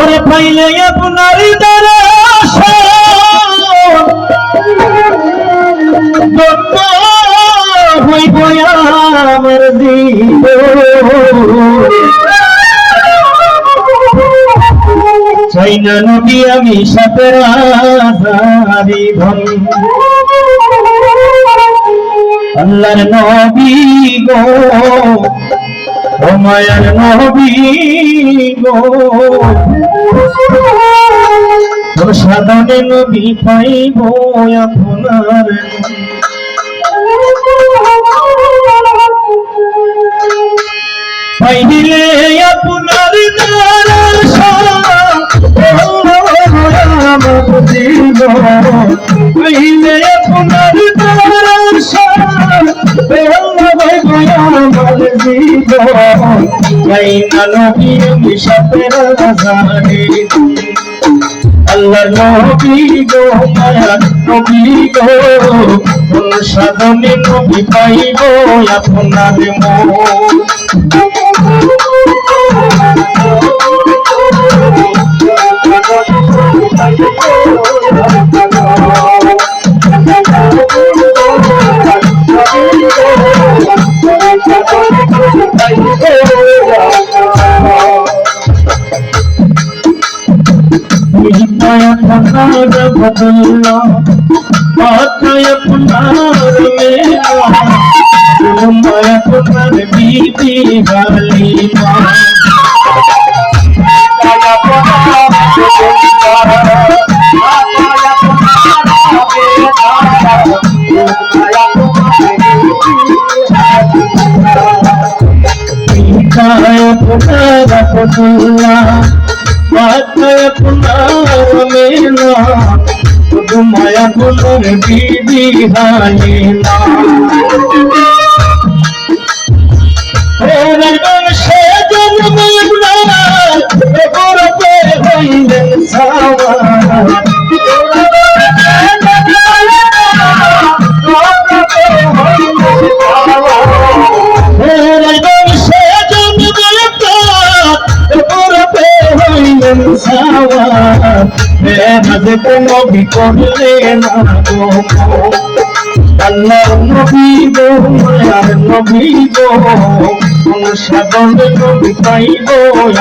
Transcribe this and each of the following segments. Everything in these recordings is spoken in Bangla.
ওরে পাইলে আপনার হইব আমার দিব চাই না নবী, আমি সাথে রাজারি ধন। আল্লাহর নবী গো মায়ার নবী গো। সাধনে নবী পাইব আপনার পাইলে আপনার জীব পাইলে আপনার আমার জীব পাই নবী বিষের জানে আল্লাহ নবী গো নবী গো কোন সাধনে নবী পাইব আপনার মন। গালিমা মাথায় ফনার বদল্লা মাথায় ফনার মেলা মায়া ফনার বিবি গালিমা সে জন্মের করতে হইলেন সাওয়া নবী করলে না গো আল্লাহ নবী গো মায়ার নবী গো কোন সাধন নবী পাইব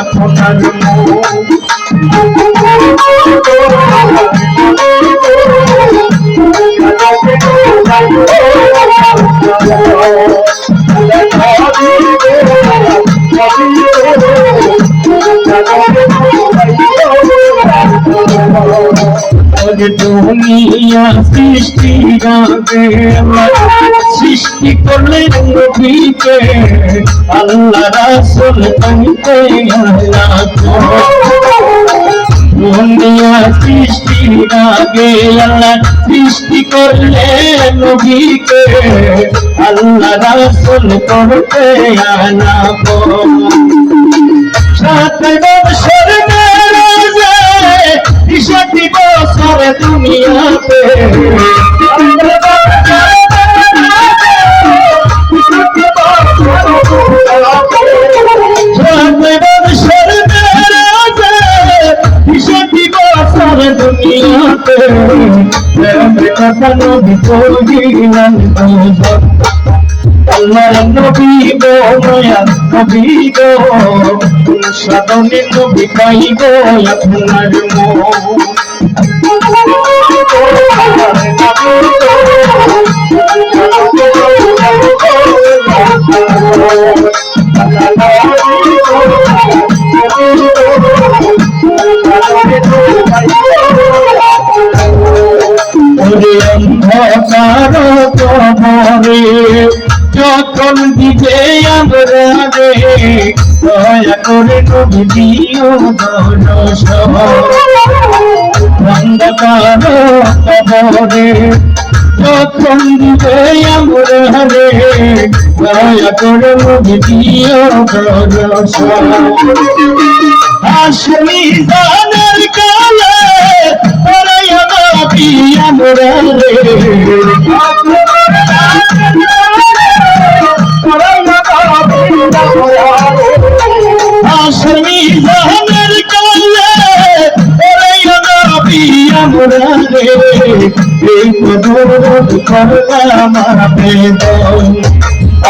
আপনার মন দুনিয়া সৃষ্টি করলে নবীকে, আল্লাহ সৃষ্টি আগে আল্লাহ সৃষ্টি করলে নবীকে, আল্লাহ করতে আনাব সাত মেরাজে ইশাতি বছর দুনিয়াতে কথা নবী কইলেন আল্লাহ নবী গো নবী গো সাধনে নবী পাইব আপনার অন্ধকার দিবে আমরা দয়া করে নবী দিও কবরে যখন দিবে আমরা রে দয়া করে নবী দিও আসলি জানের কালে পরায় আমরা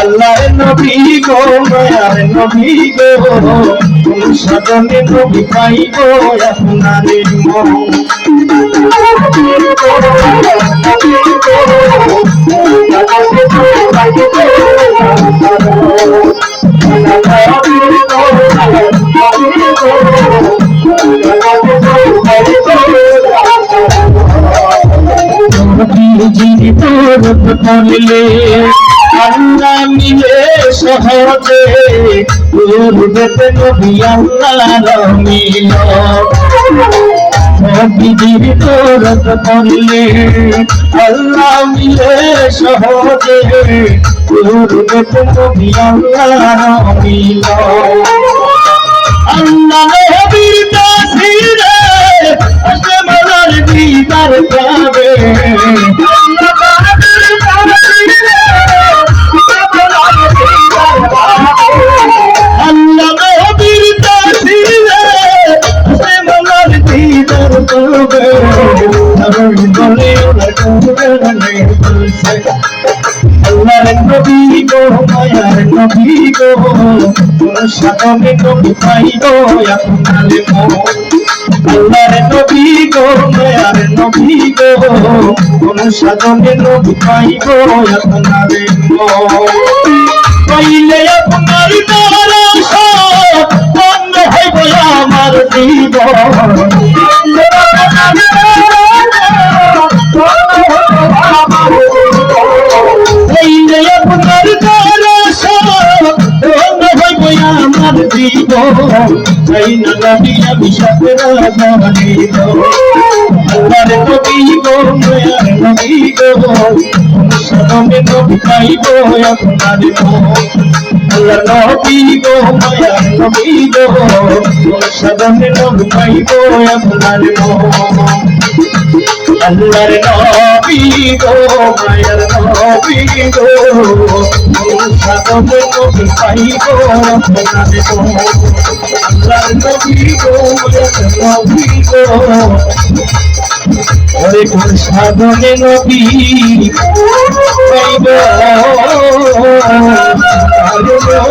আল্লাহ নবী গো মায়ার নবী গো সাধনে নবী পাইব আপনার মন জীবিত করলে আল্লাহ মিলে সহজে পূর্বেতে নবী আল্লাহ মিল বিধির তোরত করলে আল্লাহ মিলে সহজে পূর্বেতে নবী আল্লাহ মিল নবীর না বলছে আল্লাহর নবী গো মায়ার নবী গো সাধনে নবী পাইব আপনার গো মায়ার আপনার দরস বন্ধ হইব আমার জীবন আমার জীবন না নবী আমি সাথে রাগানিব আল্লাহর নবী গো মায়ার নবী গো সদমে নবী পাইব আপনার আল্লাহ আল্লাহর নবী গো, মায়ের নবী গো। সাধবে নবী পাইব আপনার গো। আল্লাহর নবী গো, মায়ের নবী গো। ওরে কোন সাধনে নবী পাইব আর গো।